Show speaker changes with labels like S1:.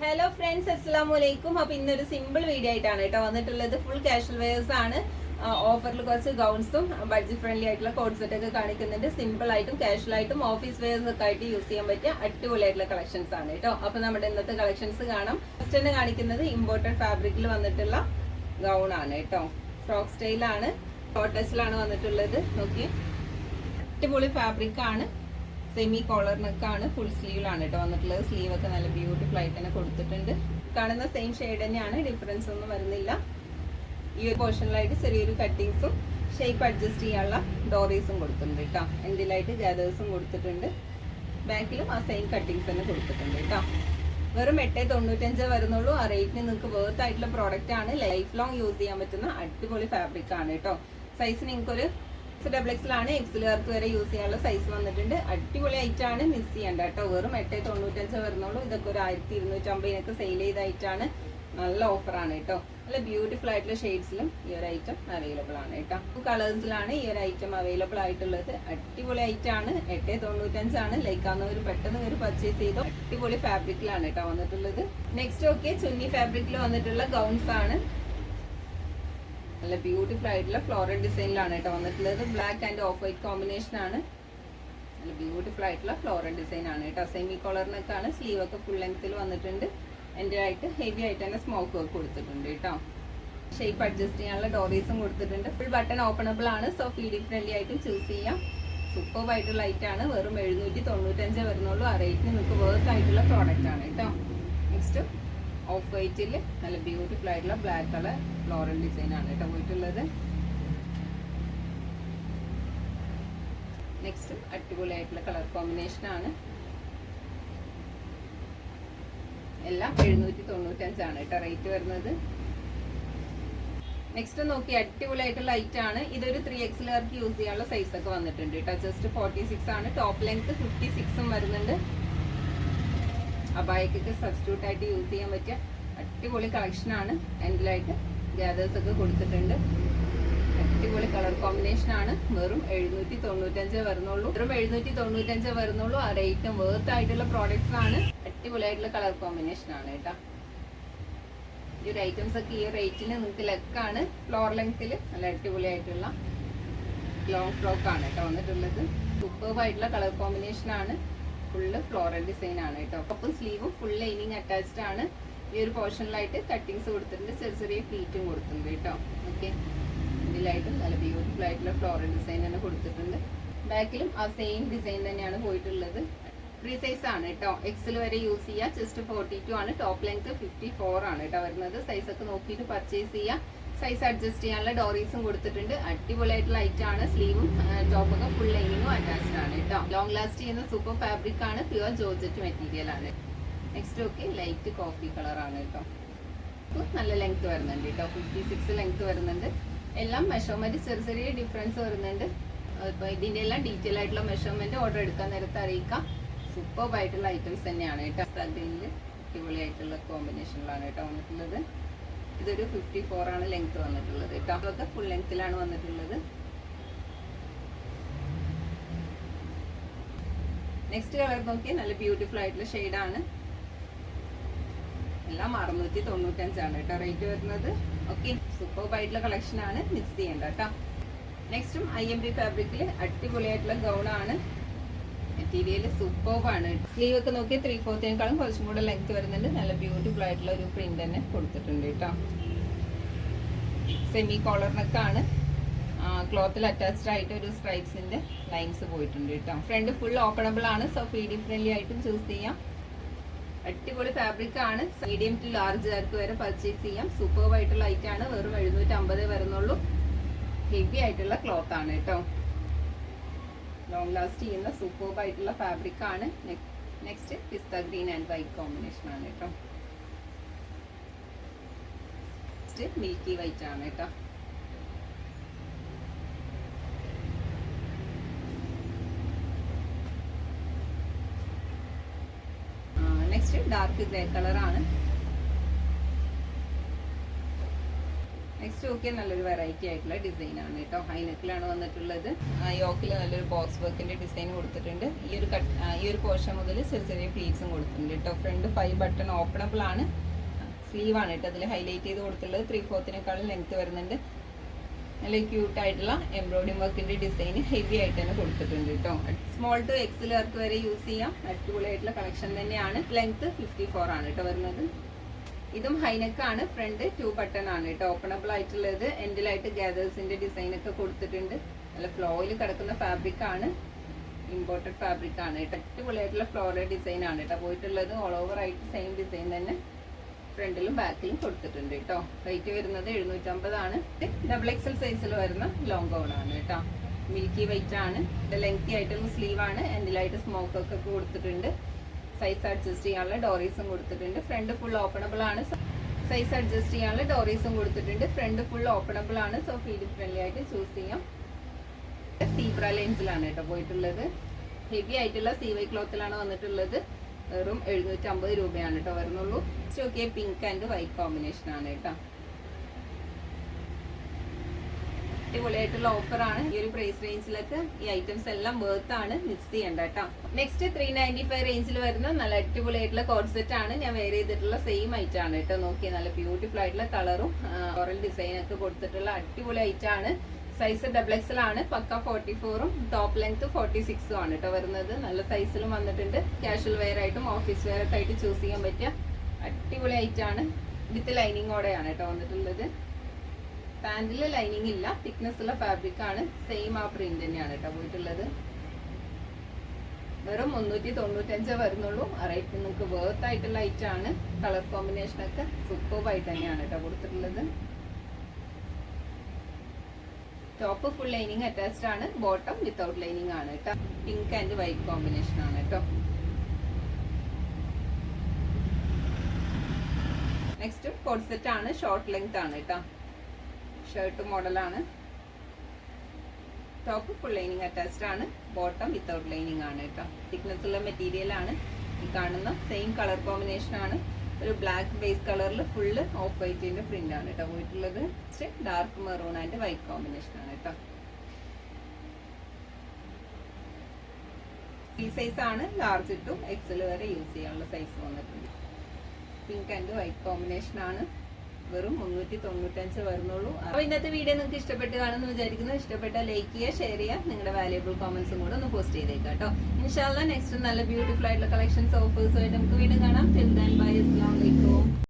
S1: Hello friends അസ്സാം വലൈക്കും അപ്പൊ ഇന്നൊരു സിമ്പിൾ വീഡിയോ ആയിട്ടാണ് കേട്ടോ വന്നിട്ടുള്ളത്. ഫുൾ കാഷ്വൽ വെയേഴ്സ് ആണ്. ഓഫറിൽ കുറച്ച് ഗൗൺസും ബഡ്ജറ്റ് ഫ്രണ്ട്ലി ആയിട്ടുള്ള കോഡ് സെറ്റ് ഒക്കെ കാണിക്കുന്നുണ്ട്. സിമ്പിൾ ആയിട്ടും കാഷ്വൽ ആയിട്ടും ഓഫീസ് വെയേഴ്സ് ഒക്കെ ആയിട്ട് യൂസ് ചെയ്യാൻ പറ്റിയ അടിപൊളിയായിട്ടുള്ള കളക്ഷൻസ് ആണ് കേട്ടോ. അപ്പൊ നമ്മുടെ ഇന്നത്തെ കളക്ഷൻസ് കാണാം. ഫസ്റ്റ് തന്നെ കാണിക്കുന്നത് ഇമ്പോർട്ടഡ് ഫാബ്രിക്കിൽ വന്നിട്ടുള്ള ഗൗൺ ആണ് കേട്ടോ. ഫ്രോക്ക് സ്റ്റൈലാണ് കോട്ടസിലാണ് വന്നിട്ടുള്ളത്. നോക്കി അടിപൊളി ഫാബ്രിക് ആണ്. സെമി കോളർ നെക്കാണ് ഫുൾ സ്ലീവിലാണ് കേട്ടോ വന്നിട്ടുള്ളത്. സ്ലീവ് ഒക്കെ നല്ല ബ്യൂട്ടിഫുൾ ആയിട്ട് തന്നെ കൊടുത്തിട്ടുണ്ട്. കാണുന്ന സെയിം ഷെയ്ഡ് തന്നെയാണ് ഡിഫറൻസ് ഒന്നും വരുന്നില്ല. ഈ ഒരു പോർഷനിലായിട്ട് ചെറിയൊരു കട്ടിങ്സും ഷേപ്പ് അഡ്ജസ്റ്റ് ചെയ്യാനുള്ള ഡോറീസും കൊടുത്തിട്ടുണ്ട് കേട്ടോ എൻഡിലായിട്ട് ഗാദേഴ്സും കൊടുത്തിട്ടുണ്ട്. ബാക്കിലും ആ സെയിം കട്ടിങ്സ് തന്നെ കൊടുത്തിട്ടുണ്ട് കേട്ടോ വെറും എട്ട് തൊണ്ണൂറ്റഞ്ച് വരുന്നുള്ളൂ. ആ റേറ്റിന് നിങ്ങൾക്ക് വേർത്ത് ആയിട്ടുള്ള പ്രോഡക്റ്റ് ആണ്. ലൈഫ് ലോങ് യൂസ് ചെയ്യാൻ പറ്റുന്ന അടിപൊളി ഫാബ്രിക് ആണ് കേട്ടോ സൈസ് നിങ്ങൾക്കൊരു ഡബിൾ എക്സിലാണ് എക്സിലുകാർക്ക് വരെ യൂസ് ചെയ്യാനുള്ള സൈസ് വന്നിട്ടുണ്ട്. അടിപൊളി ഐറ്റാണ് മിസ് ചെയ്യേണ്ട കേട്ടോ. വെറും എട്ട് തൊണ്ണൂറ്റഞ്ച് വരുന്നുള്ളൂ. ഇതൊക്കെ ഒരു ആയിരത്തി ഇരുന്നൂറ്റമ്പതിനൊക്കെ സെയിൽ ചെയ്തായിട്ടാണ് നല്ല ഓഫറാണ് കേട്ടോ. നല്ല ബ്യൂട്ടിഫുൾ ആയിട്ടുള്ള ഷെയ്ഡ്സിലും ഈ ഒരു ഐറ്റം അവൈലബിൾ ആണ് കേട്ടോ. കളേഴ്സിലാണ് ഈ ഒരു ഐറ്റം അവൈലബിൾ ആയിട്ടുള്ളത്. അടിപൊളി ഐറ്റം ആണ്. എട്ട് തൊണ്ണൂറ്റഞ്ചാണ് ലൈക്കാവുന്നവർ പെട്ടെന്ന് ഒരു പർച്ചേസ് ചെയ്തോ. അടിപൊളി ഫാബ്രിക്കിലാണ് കേട്ടോ വന്നിട്ടുള്ളത്. നെക്സ്റ്റ് ഓക്കെ ചുന്നി ഫാബ്രിക്കിൽ വന്നിട്ടുള്ള ഗൗൺസ് ആണ്. നല്ല ബ്യൂട്ടിഫുൾ ആയിട്ടുള്ള ഫ്ലോറൽ ഡിസൈനിലാണ് കേട്ടോ വന്നിട്ടുള്ളത്. Black and off white combination ആണ്. നല്ല ബ്യൂട്ടിഫുൾ ആയിട്ടുള്ള ഫ്ലോറൽ ഡിസൈൻ ആണ് കേട്ടോ. സെമി കോളറിനൊക്കെയാണ് സ്ലീവ് ഒക്കെ ഫുൾ ലെങ്ത്തിൽ വന്നിട്ടുണ്ട്. എന്റെ ആയിട്ട് ഹെവി ആയിട്ട് തന്നെ സ്മോക്ക് വർക്ക് കൊടുത്തിട്ടുണ്ട് കേട്ടോ. ഷേപ്പ് അഡ്ജസ്റ്റ് ചെയ്യാനുള്ള ഡോറീസും കൊടുത്തിട്ടുണ്ട്. ഫുൾ ബട്ടൺ ഓപ്പണബിൾ ആണ്. സോ ഫീഡിംഗ് ഫ്രണ്ട്ലി ആയിട്ടും ചൂസ് ചെയ്യാം. സൂപ്പർ ആയിട്ടുള്ള ആണ്. വെറും എഴുന്നൂറ്റി തൊണ്ണൂറ്റഞ്ചേ വരുന്നുള്ളൂ. ആ റേറ്റിന് നിങ്ങൾക്ക് വർക്ക് ആയിട്ടുള്ള പ്രോഡക്റ്റ് ആണ് കേട്ടോ. നെക്സ്റ്റ് ഓഫ് വൈറ്റിൽ നല്ല ബ്യൂട്ടിഫുൾ ആയിട്ടുള്ള ബ്ലാക്ക് കളർ ഫ്ലോറൽ ഡിസൈൻ ആണ് കേട്ടോ പോയിട്ടുള്ളത്. നെക്സ്റ്റ് അടിപൊളി ആയിട്ടുള്ള കളർ കോമ്പിനേഷൻ ആണ്. എല്ലാം എഴുന്നൂറ്റി തൊണ്ണൂറ്റഞ്ചാണ് കേട്ടോ റേറ്റ് വരുന്നത്. നെക്സ്റ്റ് നോക്കി അടിപൊളി ആയിട്ടുള്ള ലൈറ്റ് ആണ്. ഇതൊരു ത്രീ എക്സിലുകാർക്ക് യൂസ് ചെയ്യാനുള്ള സൈസ് ഒക്കെ വന്നിട്ടുണ്ട് കേട്ടോ. ജസ്റ്റ് ഫോർട്ടി സിക്സ് ആണ്. ടോപ്പ് ലെങ്ത് ഫിഫ്റ്റി സിക്സും വരുന്നുണ്ട്. അബായക്കൊക്കെ സബ്സ്റ്റിറ്റ്യൂട്ട് ആയിട്ട് യൂസ് ചെയ്യാൻ പറ്റിയ അടിപൊളി കളക്ഷനാണ് എൻഡിലായിട്ട് ഗ്യാദേഴ്സ് ഒക്കെ കൊടുത്തിട്ടുണ്ട്. അടിപൊളി കളർ കോമ്പിനേഷൻ ആണ്. വെറും എഴുന്നൂറ്റി തൊണ്ണൂറ്റഞ്ച് വരുന്നുള്ളൂ. വെറും എഴുന്നൂറ്റി തൊണ്ണൂറ്റഞ്ച് വരുന്നുള്ളൂ. ആ റേറ്റും വേർത്ത് ആയിട്ടുള്ള പ്രോഡക്ട്സ് ആണ്. അടിപൊളി ആയിട്ടുള്ള കളർ കോമ്പിനേഷൻ ആണ് കേട്ടോ. ഈ ഒരു ഐറ്റംസ് ഒക്കെ ഈ റേറ്റിന് നിങ്ങൾക്ക് ലെക്കാണ് ഫ്ലോർ ലെങ്ത്തിൽ നല്ല അടിപൊളി ആയിട്ടുള്ള ലോങ് ഫ്രോക്ക് ആണ് കേട്ടോ വന്നിട്ടുള്ളത്. സൂപ്പർബ് ആയിട്ടുള്ള കളർ കോമ്പിനേഷൻ ആണ്. ഫുള്ള് ഫ്ലോറൽ ഡിസൈൻ ആണ് കേട്ടോ. ഒപ്പം സ്ലീവും ഫുൾ ലൈനിങ് അറ്റാച്ച്ഡ് ആണ്. ഈ ഒരു പോർഷനിലായിട്ട് കട്ടിങ്സ് കൊടുത്തിട്ടുണ്ട്. ചെറിയ ചെറിയ പ്ലീറ്റും കൊടുത്തിട്ടുണ്ട് കേട്ടോ. ഓക്കെ ഇതിലായിട്ടും നല്ല ബ്യൂട്ടിഫുൾ ആയിട്ടുള്ള ഫ്ലോറൽ ഡിസൈൻ തന്നെ കൊടുത്തിട്ടുണ്ട്. ബാക്കിലും ആ സെയിം ഡിസൈൻ തന്നെയാണ് പോയിട്ടുള്ളത്. ഫ്രീ സൈസ് ആണ് കേട്ടോ. എക്സിൽ വരെ യൂസ് ചെയ്യുക ചെസ്റ്റ് ഫോർട്ടി ടു ആണ്. ടോപ്പ് ലെങ്ത് ഫിഫ്റ്റി ഫോർ ആണ് കേട്ടോ വരുന്നത്. സൈസ് ഒക്കെ നോക്കിയിട്ട് പർച്ചേസ് ചെയ്യാം. സൈസ് അഡ്ജസ്റ്റ് ചെയ്യാനുള്ള ഡോറീസും കൊടുത്തിട്ടുണ്ട്. അടിപൊളിയായിട്ടുള്ള ഐറ്റം ആണ്. സ്ലീവും ടോപ്പൊക്കെ ഫുൾ ലൈനിങ്ങും ലോങ് ലാസ്റ്റ് ചെയ്യുന്ന സൂപ്പർ ഫാബ്രിക് ആണ്. പ്യുവർ ജോർജറ്റ് മെറ്റീരിയൽ ആണ്. നെക്സ്റ്റ് ഒക്കെ ലൈറ്റ് കോഫി കളർ ആണ് കേട്ടോ. നല്ല ലെങ്ത് വരുന്നുണ്ട് കേട്ടോ. ഫിഫ്റ്റി സിക്സ് ലെങ്ത് വരുന്നുണ്ട്. എല്ലാം മെഷർമെന്റ് ചെറിയ ചെറിയ ഡിഫറൻസ് വരുന്നുണ്ട്. ഇതിന്റെ എല്ലാം ഡീറ്റെയിൽ ആയിട്ടുള്ള മെഷർമെന്റ് ഓർഡർ എടുക്കാൻ നേരത്തെ അറിയിക്കാം. സൂപ്പർ ആയിട്ടുള്ള ഐറ്റംസ് തന്നെയാണ് കേട്ടോ. അതിൽ അടിപൊളിയായിട്ടുള്ള കോമ്പിനേഷനിലാണ് കേട്ടോ വന്നിട്ടുള്ളത്. ഇതൊരു ഫിഫ്റ്റി ഫോർ ആണ് ലെങ്ത് വന്നിട്ടുള്ളത് കേട്ടോ. അതൊക്കെ ഫുൾ ലെങ്ത്തിലാണ് വന്നിട്ടുള്ളത്. നെക്സ്റ്റ് കളർ നോക്കിയാൽ നല്ല ബ്യൂട്ടിഫുൾ ആയിട്ടുള്ള ഷെയ്ഡാണ് എല്ലാം അറുന്നൂറ്റി തൊണ്ണൂറ്റഞ്ചാണ് കേട്ടോ റേറ്റ് വരുന്നത്. ഓക്കെ സൂപ്പർ ആയിട്ടുള്ള കളക്ഷൻ ആണ്. മിസ് ചെയ്യേണ്ട കേട്ടോ. നെക്സ്റ്റും ഐ എം ബി ഫാബ്രിക്കിൽ അടിപൊളിയായിട്ടുള്ള ഗൗൺ ആണ്. മെറ്റീരിയൽ സൂപ്പർബാണ് സ്ലീവ് ഒക്കെ നോക്കി ത്രീ ഫോർത്തിനേക്കാളും കുറച്ചും കൂടെ ലെങ്ത് വരുന്നുണ്ട്. നല്ല ബ്യൂട്ടിഫുൾ ആയിട്ടുള്ള ഒരു പ്രിന്റ് തന്നെ കൊടുത്തിട്ടുണ്ട് കേട്ടോ. സെമി കോളറിനൊക്കെയാണ് ക്ലോത്തിൽ അറ്റാച്ച്ഡ് ആയിട്ട് ഒരു സ്ട്രൈപ്സിന്റെ ലൈൻസ് പോയിട്ടുണ്ട് കേട്ടോ. ഫ്രണ്ട് ഫുൾ ഓപ്പണബിൾ ആണ് സോ ഫീഡി ഫ്രണ്ട്ലി ആയിട്ടും ചൂസ് ചെയ്യാം. അടിപൊളി ഫാബ്രിക് ആണ്. മീഡിയം ടു ലാർജ് ആർക്ക് വരെ പർച്ചേസ് ചെയ്യാം. സൂപ്പർബ് ആയിട്ടുള്ള ഐറ്റം ആണ്. വെറും എഴുന്നൂറ്റി അമ്പത് വരുന്നുള്ളൂ. ഹെവി ആയിട്ടുള്ള ക്ലോത്ത് ആണ് കേട്ടോ. ലോങ് ലാസ്റ്റ് ചെയ്യുന്ന സൂപ്പർബ് ആയിട്ടുള്ള ഫാബ്രിക് ആണ്. Next pista green and white combination ആണ് കേട്ടോ. മിൽക്കി വൈറ്റ് ആണ് കേട്ടോ. നെക്സ്റ്റ് ഡാർക്ക് ഗ്രേ കളറാണ് നെക്സ്റ്റ് നോക്കിയാൽ നല്ലൊരു വെറൈറ്റി ആയിട്ടുള്ള ഡിസൈൻ ആണ് കേട്ടോ. ഹൈനെക്കിലാണ് വന്നിട്ടുള്ളത്. യോക്കിൽ നല്ലൊരു ബോക്സ് വർക്കിന്റെ ഡിസൈൻ കൊടുത്തിട്ടുണ്ട്. ഈ ഒരു കട്ട് ഈ ഒരു പോർഷൻ മുതൽ ചെറിയ ചെറിയ പ്ലീറ്റ്സും കൊടുത്തിട്ടുണ്ട് കേട്ടോ. ഫ്രണ്ട് ഫൈവ് ബട്ടൺ ഓപ്പണബിൾ ആണ്. സ്ലീവ് ആണ് കേട്ടോ. അതിൽ ഹൈലൈറ്റ് ചെയ്ത് കൊടുത്തിട്ടുള്ളത്. ത്രീ ഫോർത്തിനേക്കാളും ലെങ്ത് വരുന്നുണ്ട്. നല്ല ക്യൂട്ട് ആയിട്ടുള്ള എംബ്രോയിഡിംഗ് വർക്കിന്റെ ഡിസൈൻ ഹെവി ആയിട്ട് തന്നെ കൊടുത്തിട്ടുണ്ട് കേട്ടോ സ്മോൾ ടു എക്സൽ വർക്ക് വരെ യൂസ് ചെയ്യാം. അടിപൊളിയായിട്ടുള്ള കളക്ഷൻ തന്നെയാണ്. ലെങ്ത് ഫിഫ്റ്റി ഫോർ ആണ് കേട്ടോ വരുന്നത്. ഇതും ഹൈനെക്ക് ആണ്. ഫ്രണ്ട് ടു ബട്ടൺ ആണ് കേട്ടോ ഓപ്പണബിൾ ആയിട്ടുള്ളത്. എൻഡിലായിട്ട് ഗ്യാദേഴ്സിന്റെ ഡിസൈൻ ഒക്കെ കൊടുത്തിട്ടുണ്ട്. നല്ല ഫ്ലോയിൽ കിടക്കുന്ന ഫാബ്രിക് ആണ്. ഇമ്പോർട്ടഡ് ഫാബ്രിക് ആണ് കേട്ടോ അടിപൊളിയായിട്ടുള്ള ഫ്ലോറൽ ഡിസൈൻ ആണ് കേട്ടോ പോയിട്ടുള്ളത് ഓൾ ഓവർ ആയിട്ട് സെയിം ഡിസൈൻ തന്നെ. ഫ്രണ്ടിലും ബാക്കിലും കൊടുത്തിട്ടുണ്ട് കേട്ടോ. റേറ്റ് വരുന്നത് എഴുന്നൂറ്റമ്പതാണ്. ഡബിൾ എക്സൽ സൈസിൽ വരുന്ന ലോങ് ഗൗൺ ആണ് കേട്ടോ. മിൽക്കി വൈറ്റ് ആണ്. ലെങ്തി ആയിട്ടുള്ള സ്ലീവ് ആണ്. എൻഡിലായിട്ട് സ്മോക്ക് ഒക്കെ കൊടുത്തിട്ടുണ്ട്. സൈസ് അഡ്ജസ്റ്റ് ചെയ്യാനുള്ള ഡോറീസും കൊടുത്തിട്ടുണ്ട്. ഫ്രണ്ട് ഫുൾ ഓപ്പണബിൾ ആണ്. സൈസ് അഡ്ജസ്റ്റ് ചെയ്യാനുള്ള ഡോറീസും കൊടുത്തിട്ടുണ്ട്. ഫ്രണ്ട് ഫുൾ ഓപ്പണബിൾ ആണ്. സോ ഫീൽ ഫ്രണ്ട്ലി ആയിട്ട് ചൂസ് ചെയ്യാം. സീബ്ര ലെൻസിലാണ് കേട്ടോ പോയിട്ടുള്ളത്. ഹെവി ആയിട്ടുള്ള സീവൈ ക്ലോത്തിലാണ് വന്നിട്ടുള്ളത്. വെറും എഴുന്നൂറ്റി അമ്പത് രൂപയാണ് കേട്ടോ വരുന്നുള്ളൂ. നോക്കിയ പിങ്ക് ആൻഡ് വൈറ്റ് കോമ്പിനേഷൻ ആണ് കേട്ടോ. അടിപൊളിയായിട്ടുള്ള ആണ്. ഈ ഒരു പ്രൈസ് റേഞ്ചിലൊക്കെ ഈ ഐറ്റംസ് എല്ലാം വേർത്ത് ആണ്. മിസ് ചെയ്യേണ്ട കേട്ടോ. നെക്സ്റ്റ് ത്രീ നയന്റി ഫൈവ് റേഞ്ചിൽ വരുന്ന നല്ല അടിപൊളിയായിട്ടുള്ള കോഡ് സെറ്റ് ആണ്. ഞാൻ വെയർ ചെയ്തിട്ടുള്ള സെയിം ഐറ്റം ആണ് കേട്ടോ. നോക്കിയാൽ നല്ല ബ്യൂട്ടിഫുൾ ആയിട്ടുള്ള കളറും ഓറൽ ഡിസൈനൊക്കെ കൊടുത്തിട്ടുള്ള അടിപൊളി ഐറ്റം ആണ്. സൈസ് ഡബിൾ എക്സൽ ആണ് പക്ക ഫോർട്ടി ഫോറും ടോപ്പ് ലെങ്ത് ഫോർട്ടി സിക്സും ആണ് കേട്ടോ വരുന്നത്. നല്ല സൈസിലും വന്നിട്ടുണ്ട്. കാഷ്വൽ വെയർ ആയിട്ടും ഓഫീസ് വെയർ ഒക്കെ ആയിട്ട് ചൂസ് ചെയ്യാൻ പറ്റിയ അടിപൊളി ഐറ്റം ആണ്. വിത്ത് ലൈനിങ്ങോടെയാണ് കേട്ടോ വന്നിട്ടുള്ളത്. പാൻറിൽ ലൈനിങ് ഇല്ല. തിക്നെസ് ഉള്ള ഫാബ്രിക് ആണ്. സെയിം ആ പ്രിന്റ് തന്നെയാണ് കേട്ടോ പോയിട്ടുള്ളത്. വെറും മുന്നൂറ്റി തൊണ്ണൂറ്റഞ്ചേ വരുന്നുള്ളൂ. റേറ്റ് നിങ്ങൾക്ക് വേർത്ത് ആയിട്ടുള്ള ഐറ്റം ആണ്. കളർ കോമ്പിനേഷൻ ഒക്കെ സൂപ്പർബായിട്ട് തന്നെയാണ് കേട്ടോ കൊടുത്തിട്ടുള്ളത്. ടോപ്പ് ഫുൾ ലൈനിങ് അറ്റാച്ച്ഡ് ആണ്. ബോട്ടം വിത്തൗട്ട് ലൈനിങ് ആണ് കേട്ടോ പിങ്ക് ആൻഡ് വൈറ്റ് കോമ്പിനേഷൻ ആണ് കേട്ടോ നെക്സ്റ്റ് കോഡ് സെറ്റ് ആണ്. ഷോർട്ട് ലെങ്ത് ആണ് കേട്ടോ ഷർട്ട് മോഡലാണ് ടോപ്പ് ഫുൾ ലൈനിങ് അറ്റാച്ച്ഡ് ആണ്. ബോട്ടം വിത്തൗട്ട് ലൈനിങ് ആണ് കേട്ടോ തിക്നെസ് ഉള്ള മെറ്റീരിയൽ ആണ്. ഈ കാണുന്ന സെയിം കളർ കോമ്പിനേഷൻ ആണ്. ഒരു ബ്ലാക്ക് ബേസ് കളറിൽ ഫുള്ള് ഓഫ് വൈറ്റിന്റെ പ്രിന്റ് ആണ് കേട്ടോ പോയിട്ടുള്ളത് dark maroon and white combination ആണ് കേട്ടോ ഈ സൈസ് ആണ് ലാർജ് ടു എക്സൽ വരെ യൂസ് ചെയ്യാനുള്ള സൈസ് വന്നിട്ടുണ്ട്. പിങ്ക് ആൻഡ് വൈറ്റ് കോമ്പിനേഷൻ ആണ്. വെറും മുന്നൂറ്റി തൊണ്ണൂറ്റഞ്ച് വരുന്നുള്ളൂ. അപ്പൊ ഇന്നത്തെ വീഡിയോ നിങ്ങൾക്ക് ഇഷ്ടപ്പെട്ട് കാണുമെന്ന് വിചാരിക്കുന്നു. ഇഷ്ടപ്പെട്ട ലൈക്ക് ചെയ്യുക ഷെയർ ചെയ്യുക. നിങ്ങളുടെ വാല്യുബിൾ കോമൻസും കൂടെ ഒന്ന് പോസ്റ്റ് ചെയ്തേക്കാം കേട്ടോ. ഇൻഷാല്ല നെക്സ്റ്റ് നല്ല ബ്യൂട്ടിഫുൾ ആയിട്ടുള്ള കളക്ഷൻസ് ഓഫേഴ്സുമായിട്ട് നമുക്ക് വീണ്ടും കാണാം. ബൈ അസ്ലാം വലൈക്കും